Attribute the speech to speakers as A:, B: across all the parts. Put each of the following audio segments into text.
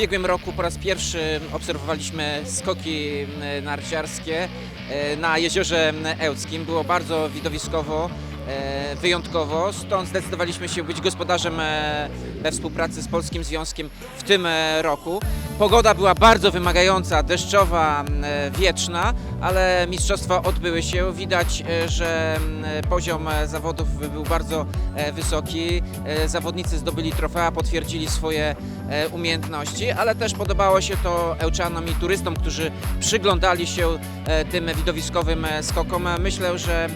A: Ubiegłym roku po raz pierwszy obserwowaliśmy skoki m, narciarskie e, na jeziorze Ełckim. Było bardzo widowiskowo, e, wyjątkowo, stąd zdecydowaliśmy się być gospodarzem e, we współpracy z Polskim Związkiem w tym roku. Pogoda była bardzo wymagająca, deszczowa, e, wietrzna, ale mistrzostwa odbyły się. Widać, e, że m, poziom e, zawodów był bardzo e, wysoki. E, Zawodnicy zdobyli trofea, potwierdzili swoje e, umiejętności, ale też podobało się to Ełczanom i turystom, którzy przyglądali się e, tym widowiskowym e, skokom. Myślę, że e,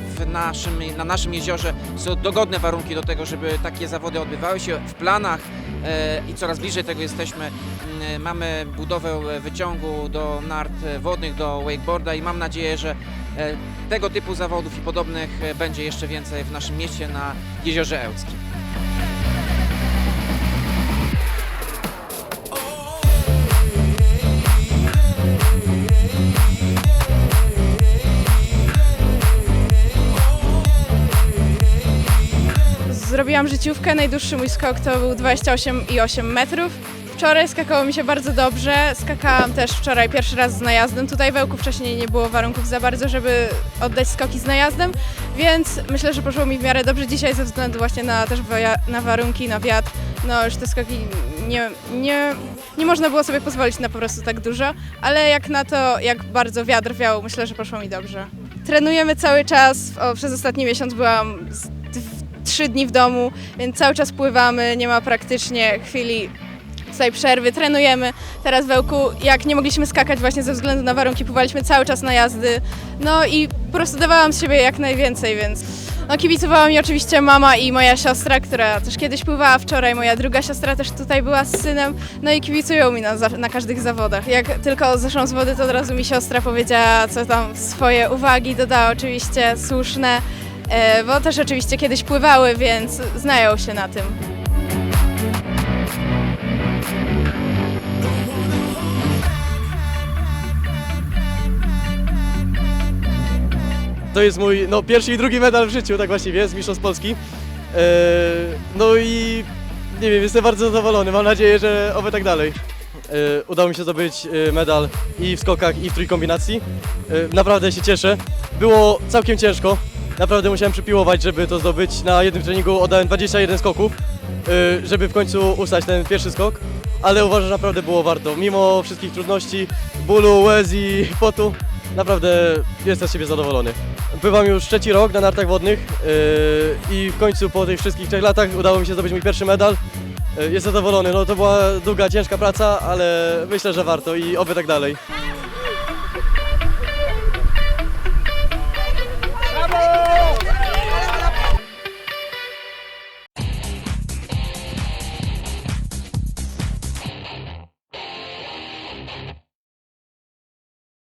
A: w naszym, na naszym jeziorze są dogodne warunki do tego, żeby takie zawody odbywały się w planach e, i coraz bliżej tego jesteśmy. M, Mamy budowę wyciągu do nart wodnych, do wakeboarda i mam nadzieję, że e, tego typu zawodów i podobnych e, będzie jeszcze więcej w naszym mieście na Jeziorze Ełckim.
B: Zrobiłam życiówkę, najdłuższy mój skok to był 28,8 metrów. Wczoraj skakało mi się bardzo dobrze, skakałam też wczoraj pierwszy raz z najazdem. Tutaj w Ełku wcześniej nie było warunków za bardzo, żeby oddać skoki z najazdem, więc myślę, że poszło mi w miarę dobrze dzisiaj ze względu właśnie na też na warunki, na wiatr. No już te skoki nie, nie, nie można było sobie pozwolić na po prostu tak dużo, ale jak na to, jak bardzo wiatr wiał, myślę, że poszło mi dobrze. Trenujemy cały czas, o, przez ostatni miesiąc byłam trzy dni w domu, więc cały czas pływamy, nie ma praktycznie chwili tutaj przerwy, trenujemy. Teraz w Ełku, jak nie mogliśmy skakać właśnie ze względu na warunki, pływaliśmy cały czas na jazdy. No i po prostu dawałam z siebie jak najwięcej, więc no kibicowała mi oczywiście mama i moja siostra, która też kiedyś pływała wczoraj, moja druga siostra też tutaj była z synem, no i kibicują mi na, na każdych zawodach. Jak tylko zeszłam z wody, to od razu mi siostra powiedziała, co tam swoje uwagi dodała, oczywiście słuszne. E, bo też oczywiście kiedyś pływały, więc znają się na tym.
C: To jest mój no, pierwszy i drugi medal w życiu, tak właściwie, z Mistrzostw Polski. Eee, no i nie wiem, jestem bardzo zadowolony. Mam nadzieję, że oby tak dalej. Eee, udało mi się zdobyć e, medal i w skokach, i w trójkombinacji. Naprawdę się cieszę. Było całkiem ciężko. Naprawdę musiałem przypiłować, żeby to zdobyć. Na jednym treningu oddałem 21 skoków, e, żeby w końcu ustać ten pierwszy skok. Ale uważam, że naprawdę było warto. Mimo wszystkich trudności, bólu, łez i potu, naprawdę jestem z siebie zadowolony. Bywam już trzeci rok na nartach wodnych yy, i w końcu po tych wszystkich trzech latach udało mi się zdobyć mój pierwszy medal. Yy, Jestem zadowolony, no to była długa, ciężka praca, ale myślę, że warto i oby tak dalej.